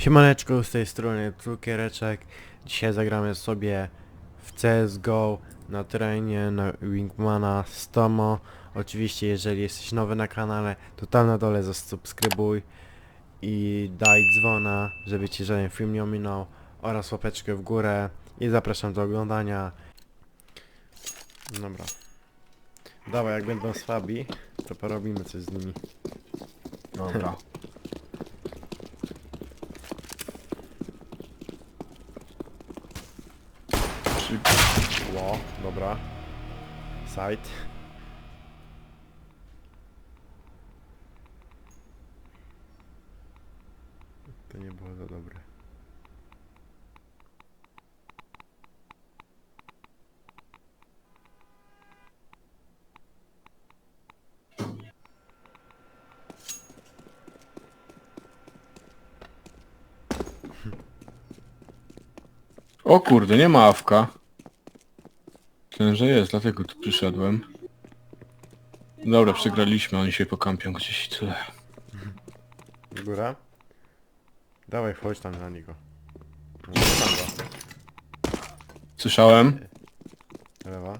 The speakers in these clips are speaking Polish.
Siemaneczko, z tej strony Cukiereczek. Dzisiaj zagramy sobie w CSGO na terenie, na Wingmana z Tomo. Oczywiście jeżeli jesteś nowy na kanale, to tam na dole zasubskrybuj i daj dzwona, żeby Ci żaden film nie ominął oraz łapeczkę w górę i zapraszam do oglądania. Dobra. Dawaj, jak będą słabi, to porobimy coś z nimi. Dobra. dobra. Side. To nie było za dobre. O kurde, nie ma awka. Myślałem, że jest, dlatego tu przyszedłem. Dobra, przegraliśmy, oni się pokampią gdzieś i tyle. Góra? Dawaj, chodź tam na niego. No, tam go. Słyszałem? Lewa.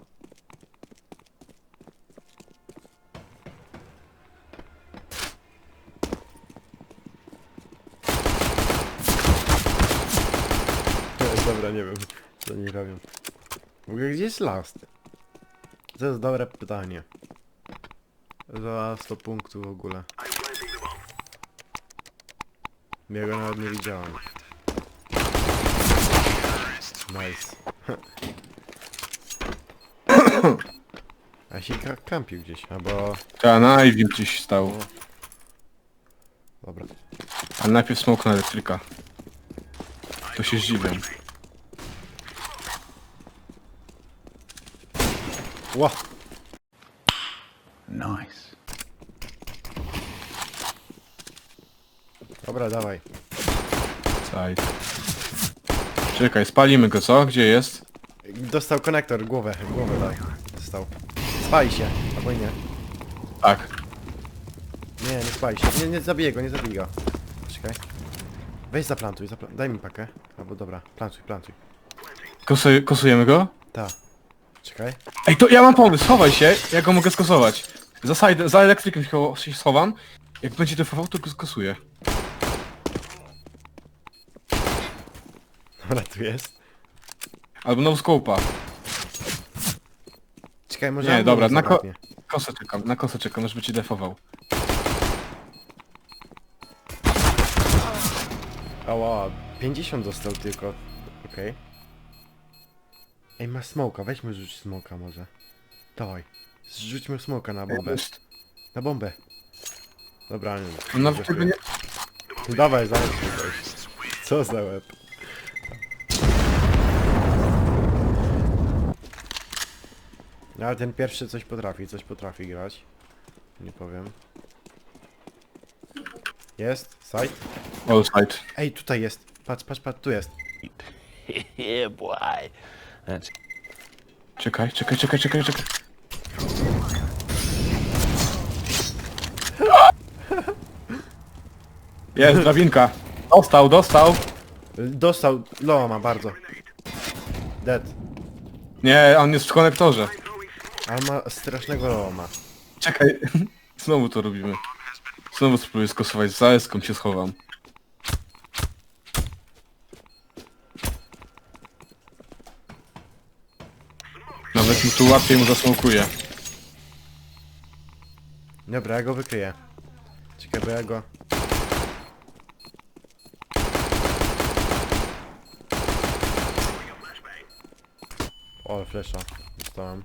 Dobra, nie wiem, co oni robią. W ogóle gdzie jest last? To jest dobre pytanie. Za 100 punktów w ogóle. Ja go nawet nie widziałem. Nice. A się ka- kampił gdzieś, albo... Ta, na Ivy gdzieś stał. Dobra. Ale najpierw smok na elektryka. To się zdziwię. Ła! Nice. Dobra, dawaj. Side. Czekaj, spalimy go, co? Gdzie jest? Dostał konektor, głowę, głowę daj. Dostał. Spali się, albo nie. Tak. Nie, nie spali się. Nie, nie zabiję go, nie zabiję go. Czekaj. Weź zaplantuj, zapla daj mi pakę. Albo dobra, plantuj, plantuj. Kosujemy go? Ta. Czekaj. Ej, to ja mam pomysł, schowaj się, ja go mogę skosować. Za, side, za elektrykiem się się schowam. Jak będzie defował, to go skosuję. Dobra, tu jest. Albo no scope'a. Czekaj, może... Nie, ammo dobra, na ko- zabraknie. Kosę czekam, na kosę czekam, aż będzie defował. Ała, 50 dostał tylko. Okej. Ej, ma smoka, weźmy rzuć smoka może. Dawaj. Zrzućmy smoka na bombę. Jest. Na bombę. Dobra, nie. Nawet tego nie... Dawaj, zająć coś. Co za łeb. No, Ale ten pierwszy coś potrafi, coś potrafi grać. Nie powiem. Jest? Side? All side. Ej, tutaj jest. Patrz, patrz, patrz, tu jest. Yeah, boy. Czekaj, czekaj, czekaj, czekaj, czekaj. Jest, drabinka. Dostał, dostał. Dostał, Loa ma bardzo. Dead. Nie, on jest w konektorze. Ale ma strasznego Loa ma. Czekaj. Znowu to robimy. Znowu spróbuję skosować. Za eską się schowam. Nawet mi tu łatwiej mu zasmokuje. Dobra, ja go wykryję. Czekaj, bo ja go... O, flesza. Dostałem.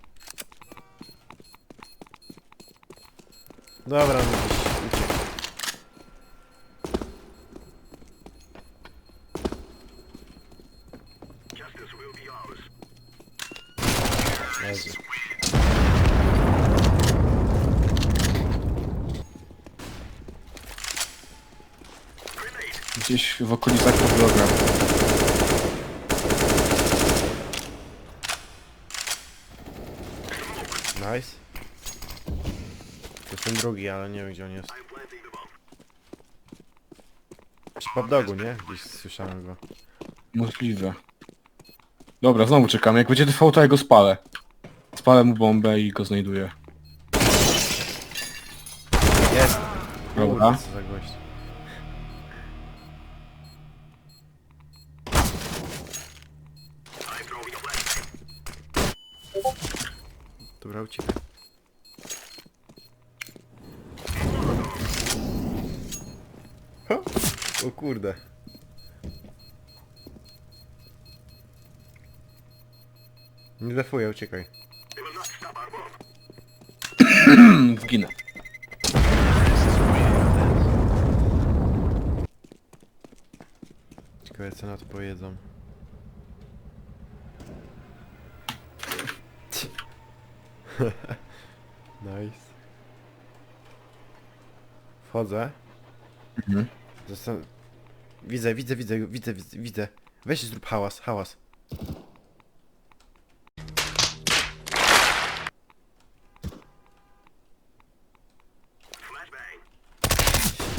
Dobra, no gdzieś uciekł. Leży. Gdzieś w okolicach podloga. Nice. To ten drugi, ale nie wiem gdzie on jest. Przy popdogu, nie? Gdzieś słyszałem go. Możliwe. Dobra, znowu czekam. Jak będzie trwał, to ja go spalę. Spalę mu bombę i go znajduję. Jest! Dobra. Kurde, co za gość. Dobra, uciekaj. Ha! O kurde. Nie defuję, uciekaj. Zginę. Ciekawe co na to powiedzą. nice. Wchodzę. Mhm. Zastan... Widzę, widzę, widzę, widzę, widzę, widzę. Weź zrób hałas, hałas.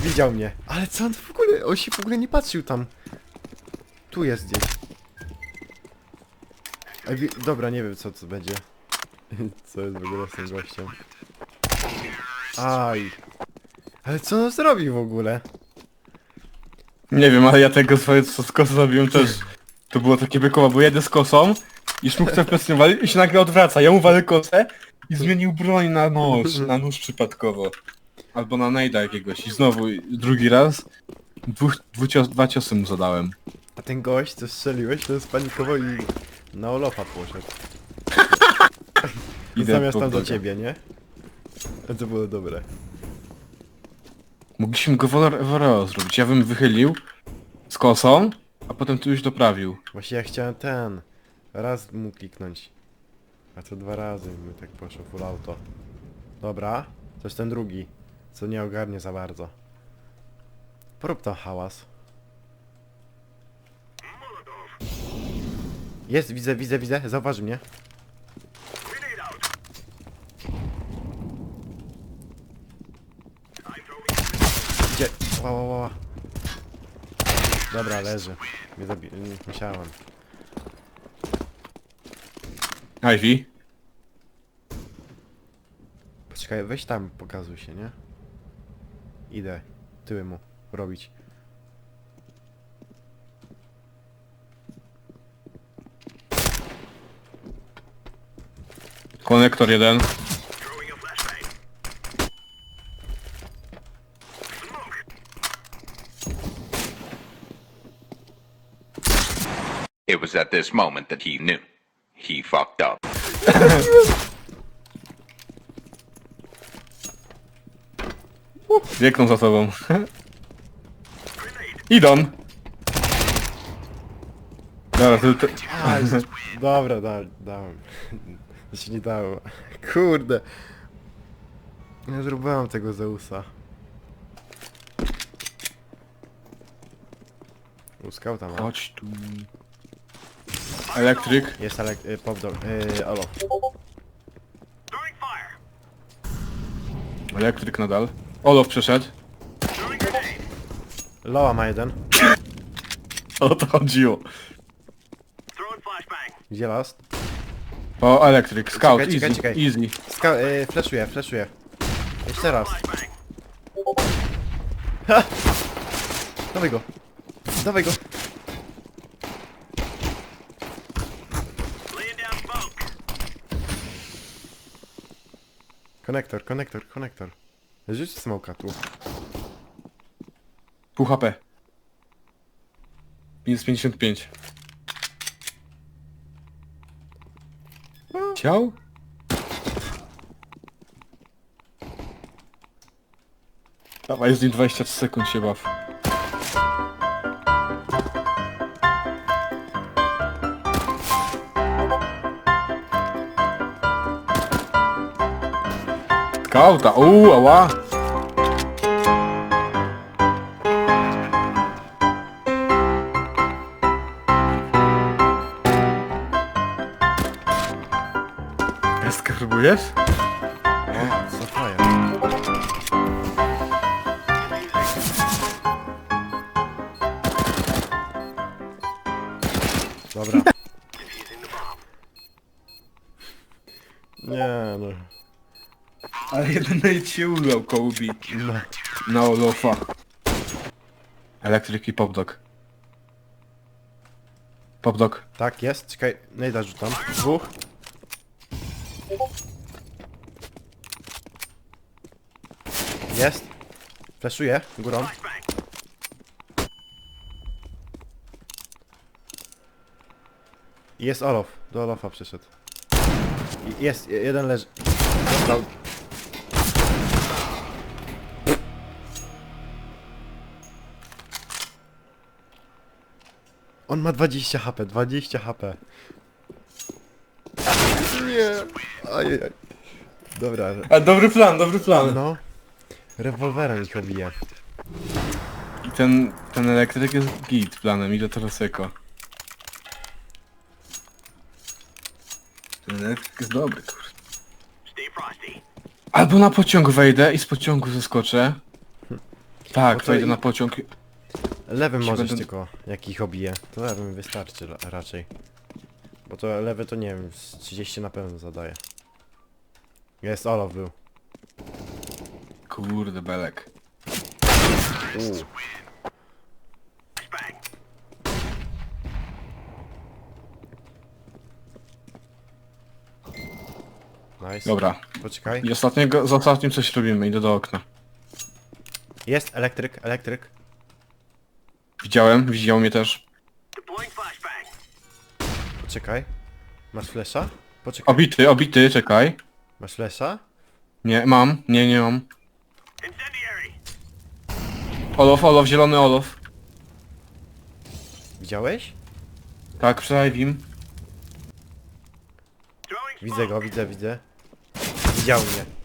Widział mnie. Ale co on w ogóle, on się w ogóle nie patrzył tam. Tu jest gdzieś. Ej, wi- dobra, nie wiem co to będzie. Co jest w ogóle z tym gościem. Aj. Ale co on zrobił w ogóle? Nie wiem, ale ja tego swoje co z kosą zrobiłem też. To było takie bykowa, bo jedę z kosą i szmuk chce presjonować i się nagle odwraca. Ja mu walę kosę i zmienił broń na nóż, na nóż przypadkowo. Albo na nejda jakiegoś i znowu drugi raz. Dwóch, dwu cios, dwa ciosy mu zadałem. A ten gość, co strzeliłeś, to spanikował i na Olofa poszedł. Idę Zamiast tam do ciebie, nie? A to było dobre. Mogliśmy go wolor- woloro zrobić. Ja bym wychylił z kosą, a potem tu już doprawił. Właśnie ja chciałem ten. Raz mu kliknąć. A to dwa razy mi tak poszło full auto. Dobra. To jest ten drugi. Co nie ogarnie za bardzo. Prób to hałas. Jest, widzę, widzę, widzę. Zauważy mnie. Gdzie? Ła, ła, ła, ła. Dobra, leży. Nie zabi... nie Musiałem. Ivy? Poczekaj, weź tam, pokazuj się, nie? Idę. Tyły mu robić. Konektor jeden. It was at this moment that he knew. He fucked up. Biegną za tobą. Idą. Dobra, to, to... A, dobra, da, dałem. To się nie dało. Kurde. Nie zrobiłem tego Zeusa. U skauta ma. Chodź tu. Elektryk. Jest ale y, popdol. Y, Olo. Elektryk nadal. Olof przeszedł. Loa ma jeden. O to chodziło. Gdzie last? O, elektryk. Scout, Czekaj, czekaj, easy, czekaj. easy. Ska y, flashuję, flashuję. Jeszcze raz. Ha! Dawaj go. Dawaj go. Konektor, konektor, konektor. Rzuć smoka tu. Pół HP. Minus 55. Ciał? Dawaj, z nim 20 sekund się baw. Skauta, uuu, ała! Pestkę jeden nade się Kobe. no. Na Olofa. Elektryk popdog. Popdog. Tak, jest. Czekaj, Nejda rzucam. Dwóch. Jest. Fleszuję górą. Jest Olof. Do Olofa przyszedł. Jest, je- jeden leży. On ma 20 HP, 20 HP. Nie. Ajajaj. Dobra. A dobry plan, dobry plan. No. Rewolwerem ich. I ten, ten elektryk jest git planem, ile to rozsyko. Ten elektryk jest dobry, kurde. Albo na pociąg wejdę i z pociągu zeskoczę. Tak, to wejdę i- na pociąg. i- Lewym możesz będę- tylko, jak ich obije. To lewym wystarczy ra- raczej. Bo to lewy to nie wiem, z 30 na pewno zadaje. Jest, Olof był. Kurde, belek. Nice. Dobra. Poczekaj. I ostatniego, z ostatnim coś robimy, idę do okna. Jest elektryk, elektryk. Widziałem, widział mnie też. Poczekaj. Masz flesza? Poczekaj. Obity, obity, czekaj. Masz flesza? Nie, mam, nie, nie mam. Olof, Olof, zielony Olof. Widziałeś? Tak, przy Ivim. Widzę go, widzę, widzę. Widział mnie.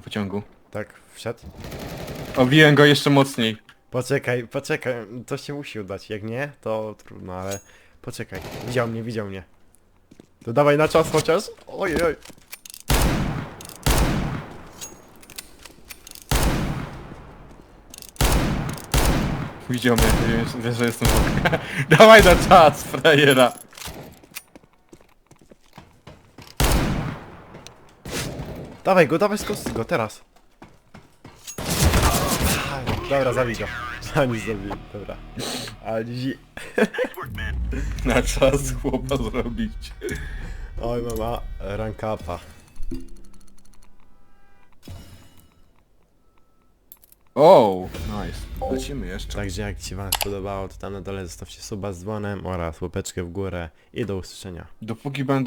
Na pociągu. Tak, wszedł. Obiłem go jeszcze mocniej. Poczekaj, poczekaj, to się musi udać. Jak nie, to trudno, ale poczekaj. Widział mnie, widział mnie. To dawaj na czas chociaż. Ojej, oj. Widział mnie, wie- wiesz, że jestem w. Dawaj na czas, frajera. Dawaj go, dawaj skos go, teraz. Dobra, zabij go. Ani zabij, dobra. Ale zi... Na czas chłopa zrobić. Oj, mama, rank upa. O, nice. Lecimy jeszcze. Także jak ci wam spodobało, to tam na dole zostawcie suba z dzwonem oraz łapeczkę w górę i do usłyszenia. Dopóki będę